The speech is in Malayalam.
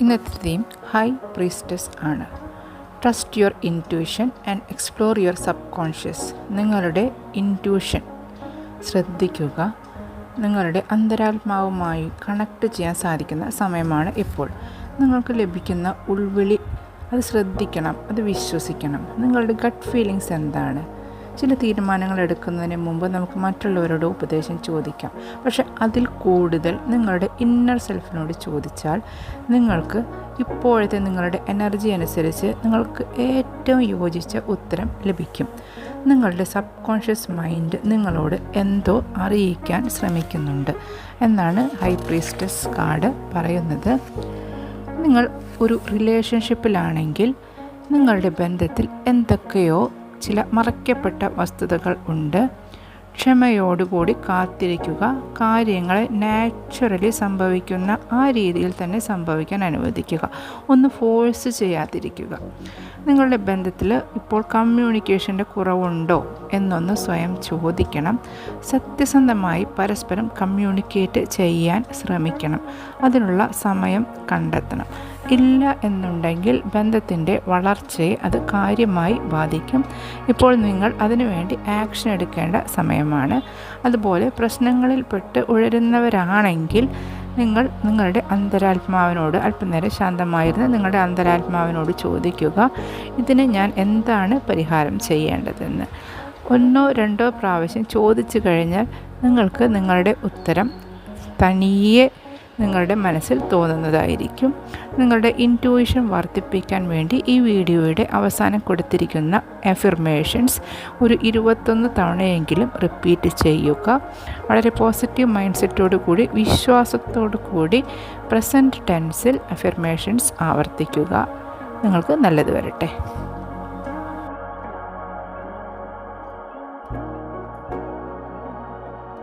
ഇന്നത്തെ തീം ഹൈ പ്രീസ്റ്റസ് ആണ്. Trust your intuition and explore your subconscious നിങ്ങളുടെ ഇന്റ്യൂഷൻ ശ്രദ്ധിക്കുക. നിങ്ങളുടെ അന്തരാത്മാവുമായി കണക്ട് ചെയ്യാൻ സാധിക്കുന്ന സമയമാണ് ഇപ്പോൾ. നിങ്ങൾക്ക് ലഭിക്കുന്ന ഉൾവിളി. അത് ശ്രദ്ധിക്കണം. അത് വിശ്വസിക്കണം. നിങ്ങളുടെ ഗട്ട് ഫീലിങ്സ് എന്താണ്? ചില തീരുമാനങ്ങൾ എടുക്കുന്നതിന് മുമ്പ് നമുക്ക് മറ്റുള്ളവരോട് ഉപദേശം ചോദിക്കാം. പക്ഷെ അതിൽ കൂടുതൽ നിങ്ങളുടെ ഇന്നർ സെൽഫിനോട് ചോദിച്ചാൽ നിങ്ങൾക്ക് ഇപ്പോഴത്തെ നിങ്ങളുടെ എനർജി അനുസരിച്ച് നിങ്ങൾക്ക് ഏറ്റവും യോജിച്ച ഉത്തരം ലഭിക്കും. നിങ്ങളുടെ സബ് കോൺഷ്യസ് മൈൻഡ് നിങ്ങളോട് എന്തോ അറിയിക്കാൻ ശ്രമിക്കുന്നുണ്ട്. എന്നാണ് ഹൈ പ്രീസ്റ്റസ് കാർഡ് പറയുന്നത്. നിങ്ങൾ ഒരു റിലേഷൻഷിപ്പിലാണെങ്കിൽ നിങ്ങളുടെ ബന്ധത്തിൽ എന്തൊക്കെയോ ചില മറയ്ക്കപ്പെട്ട വസ്തുതകൾ ഉണ്ട്. ക്ഷമയോടുകൂടി കാത്തിരിക്കുക. കാര്യങ്ങളെ നാച്ചുറലി സംഭവിക്കുന്ന ആ രീതിയിൽ തന്നെ സംഭവിക്കാൻ അനുവദിക്കുക. ഒന്ന് ഫോഴ്സ് ചെയ്യാതിരിക്കുക. നിങ്ങളുടെ ബന്ധത്തിൽ ഇപ്പോൾ കമ്മ്യൂണിക്കേഷന്റെ കുറവുണ്ടോ എന്നൊന്ന് സ്വയം ചോദിക്കണം. സത്യസന്ധമായി പരസ്പരം കമ്മ്യൂണിക്കേറ്റ് ചെയ്യാൻ ശ്രമിക്കണം. അതിനുള്ള സമയം കണ്ടെത്തണം. ഇല്ല എന്നുണ്ടെങ്കിൽ ബന്ധത്തിന്റെ വളർച്ചയെ അത് കാര്യമായി ബാധിക്കും. ഇപ്പോൾ നിങ്ങൾ അതിനുവേണ്ടി ആക്ഷൻ എടുക്കേണ്ട സമയമാണ്. അതുപോലെ പ്രശ്നങ്ങളിൽ പെട്ട് ഉഴരുന്നവരാണെങ്കിൽ നിങ്ങൾ നിങ്ങളുടെ അന്തരാത്മാവിനോട് അല്പനേരം ശാന്തമായിരുന്ന് നിങ്ങളുടെ അന്തരാത്മാവിനോട് ചോദിക്കുക. ഇതിന് ഞാൻ എന്താണ് പരിഹാരം ചെയ്യേണ്ടതെന്ന്. ഒന്നോ രണ്ടോ പ്രാവശ്യം ചോദിച്ചു കഴിഞ്ഞാൽ നിങ്ങൾക്ക് നിങ്ങളുടെ ഉത്തരം തനിയെ നിങ്ങളുടെ മനസ്സിൽ തോന്നുന്നതായിരിക്കും. നിങ്ങളുടെ ഇന്റ്യൂഷൻ വർദ്ധിപ്പിക്കാൻ വേണ്ടി ഈ വീഡിയോയുടെ അവസാനം കൊടുത്തിരിക്കുന്ന എഫിർമേഷൻസ് ഒരു ഇരുപത്തൊന്ന് തവണയെങ്കിലും റിപ്പീറ്റ് ചെയ്യുക. വളരെ പോസിറ്റീവ് മൈൻഡ് സെറ്റോടു കൂടി വിശ്വാസത്തോടു കൂടി പ്രസന്റ് ടെൻസിൽ എഫിർമേഷൻസ് ആവർത്തിക്കുക. നിങ്ങൾക്ക് നല്ലത് വരട്ടെ.